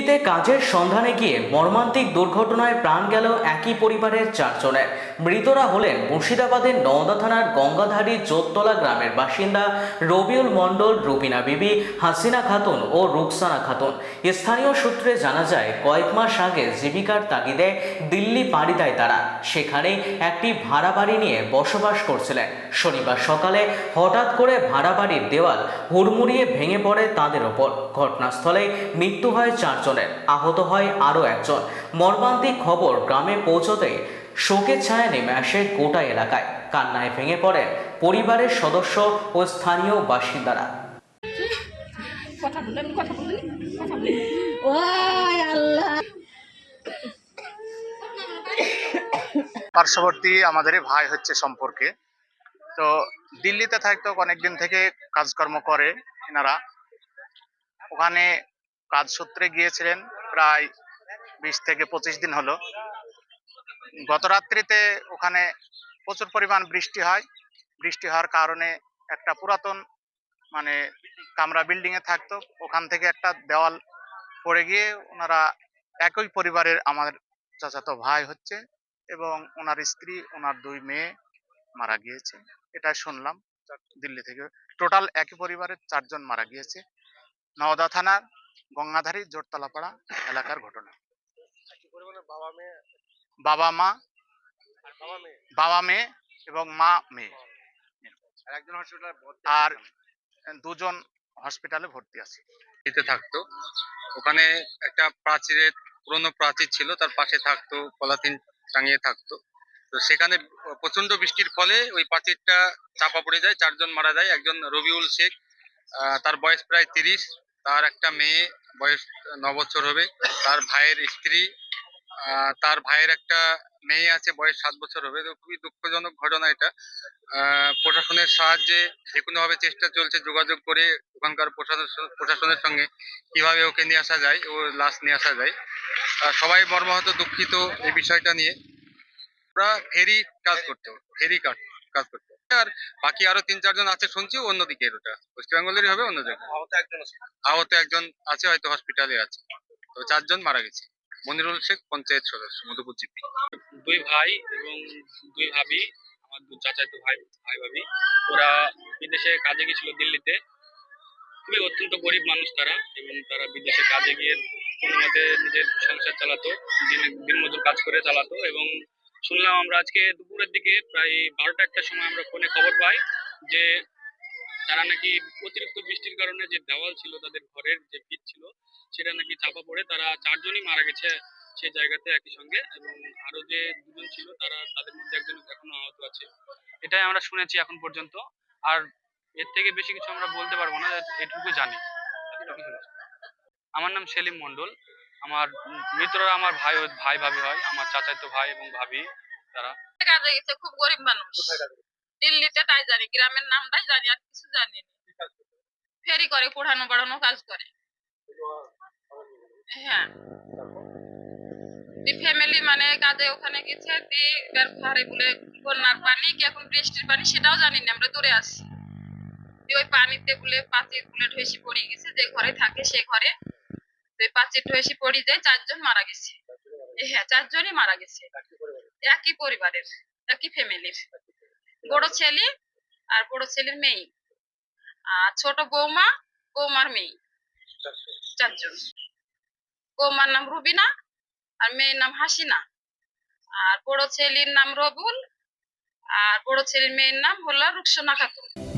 দিল্লিতে কাজের সন্ধানে গিয়ে মর্মান্তিক দুর্ঘটনায় প্রাণ গেল একই পরিবারের চারজনের। মৃতরা হলেন মুর্শিদাবাদের নওদা থানার গঙ্গাধারী জোততলা গ্রামের বাসিন্দা রবিউল মণ্ডল, রুবিনা বিবি, হাসিনা খাতুন ও রুকসানা খাতুন। স্থানীয় সূত্রে জানা যায়, কয়েক মাস আগে জীবিকার তাগিদে দিল্লি পাড়ি দেয় তারা। সেখানে একটি ভাড়া বাড়ি নিয়ে বসবাস করছিলেন। শনিবার সকালে হঠাৎ করে ভাড়া বাড়ির দেওয়াল হুড়মুড়িয়ে ভেঙে পড়ে তাদের ওপর। ঘটনাস্থলে মৃত্যু হয় চারজনের আহত হয় আরও একজন। মর্মান্তিক খবর গ্রামে পৌঁছতেই শোকের ছায়া নেমে আসে গোটা এলাকায়। কান্নায় ভেঙে পড়েন পরিবারের সদস্য ও স্থানীয় বাসিন্দারা। কথা বলেন কথা বলেন কথা বলেন ওই আল্লাহ পার্শ্ববর্তী আমাদের ভাই হচ্ছে সম্পর্কে। তো দিল্লিতে থাকতো অনেকদিন থেকে কাজকর্ম করে এনারা। ওখানে কাজ সূত্রে গিয়েছিলেন প্রায় বিশ থেকে পঁচিশ দিন হলো। গত রাত্রিতে ওখানে প্রচুর পরিমাণ বৃষ্টি হয়। বৃষ্টি হওয়ার কারণে একটা পুরাতন মানে কামরা বিল্ডিং এ থাকতো। ওখান থেকে একটা দেওয়াল পড়ে গিয়ে ওনারা একই পরিবারের আমাদের চাচাতো ভাই হচ্ছে এবং ওনার স্ত্রী, ওনার দুই মেয়ে মারা গিয়েছে। এটা শুনলাম। দিল্লি থেকে। টোটাল একই পরিবারের চারজন মারা গিয়েছে। নওদা থানার গঙ্গাধারী জোরতলাপাড়া এলাকার ঘটনা। বাবা মা বাবা মেয়ে? এবং মা মেয়ে। আর দুজন হসপিটালে ভর্তি আছে। দিতে থাকতো। ওখানে একটা প্রাচীরের পুরনো প্রাচীর ছিল তার পাশে থাকতো পলাথিন টাঙিয়ে থাকতো। তো সেখানে প্রচণ্ড বৃষ্টির ফলে ওই প্রাচীরটা চাপা পড়ে যায় চারজন মারা যায় একজন রবিউল শেখ আহ, তার বয়স প্রায় তিরিশ। তার একটা মেয়ে বয়স ন বছর হবে। তার ভাইয়ের স্ত্রী তার ভাইয়ের একটা মেয়ে আছে বয়স সাত বছর হবে। তো খুবই দুঃখজনক ঘটনা এটা। প্রশাসনের সাহায্যে যে কোনো ভাবে চেষ্টা চলছে যোগাযোগ করে ওখানকার প্রশাসন, প্রশাসনের সঙ্গে কীভাবে ওকে নিয়ে আসা যায়, ও লাশ নিয়ে আসা যায়। সবাই মর্মাহত দুঃখিত এই বিষয়টা নিয়ে। ওরা ফেরি কাজ করতো ফেরি কাজ। কাজ করতো আর বাকি আরও তিন চারজন আছে শুনছি অন্যদিকে ওটা ওয়েস্ট বেঙ্গলেরই হবে অন্য জায়গায় আহত একজন আহত একজন আছে হয়তো হসপিটালে আছে। তো চারজন মারা গেছে। মনিরুল শেখ পঞ্চায়েত সদস্য মধুপুর জিপি। দুই ভাই এবং দুই ভাবি আমার দু চাচাতো ভাই ভাই ভাবি। ওরা বিদেশে কাজে গেছিল দিল্লিতে। খুবই অত্যন্ত গরিব মানুষ তারা এবং তারা বিদেশে কাজে গিয়ে কোনো মতে নিজের সংসার চালাতো দিনে দিনমজুর কাজ করে চালাতো এবং শুনলাম আমরা আজকে দুপুরের দিকে প্রায় বারোটা একটার সময় আমরা ফোনে খবর পাই যে তারা নাকি অতিরিক্ত বৃষ্টির কারণে যে দেওয়াল ছিল, তাদের ঘরের যে ভিত ছিল, সেটা নাকি চাপা পড়ে তারা চারজনই মারা গেছে সেই জায়গাতে একই সঙ্গে এবং আরও যে দুজন ছিল তারা তাদের মধ্যে একজন এখনও আহত আছে। এটাই আমরা শুনেছি এখন পর্যন্ত। আর এর থেকে বেশি কিছু আমরা বলতে পারব না, এটুকু জানি। আমার নাম সেলিম মন্ডল আমার উম, মৃতরা আমার ভাই ও- ভাই ভাবি হয় আমার চাচাতো ভাই এবং ভাবি তারা। কাজে গেছে? খুব গরিব মানুষ। দিল্লিতে তাই জানি গ্রামের নামটাই জানি আর কিছু জানি না। ফেরি করে পড়ানো বাড়ানো কাজ করে। হ্যাঁ। ফ্যামিলি মানে কাজে ওখানে গেছে দি ঘরে বলে বন্যার পানি কি এখন বৃষ্টির পানি সেটাও জানি না আমরা দূরে আসছি দিয়ে ওই পানিতে বলে পাচির বলে ঢেসি পড়ে গেছে যে ঘরে থাকে সে ঘরে। তো পাচির পড়ে যায়, চারজন মারা গেছে। হ্যাঁ চারজনই মারা গেছে। একই পরিবারের, একই ফ্যামিলির বড় ছেলে আর বড় ছেলের মেয়ে। আর ছোট বৌমা, বৌমার মেয়ে। চারজন। বৌমার নাম রুবিনা আর মেয়ের নাম হাসিনা। আর বড় ছেলের নাম রবুল। আর বড় ছেলের মেয়ের নাম হলো Ruksana Khatun.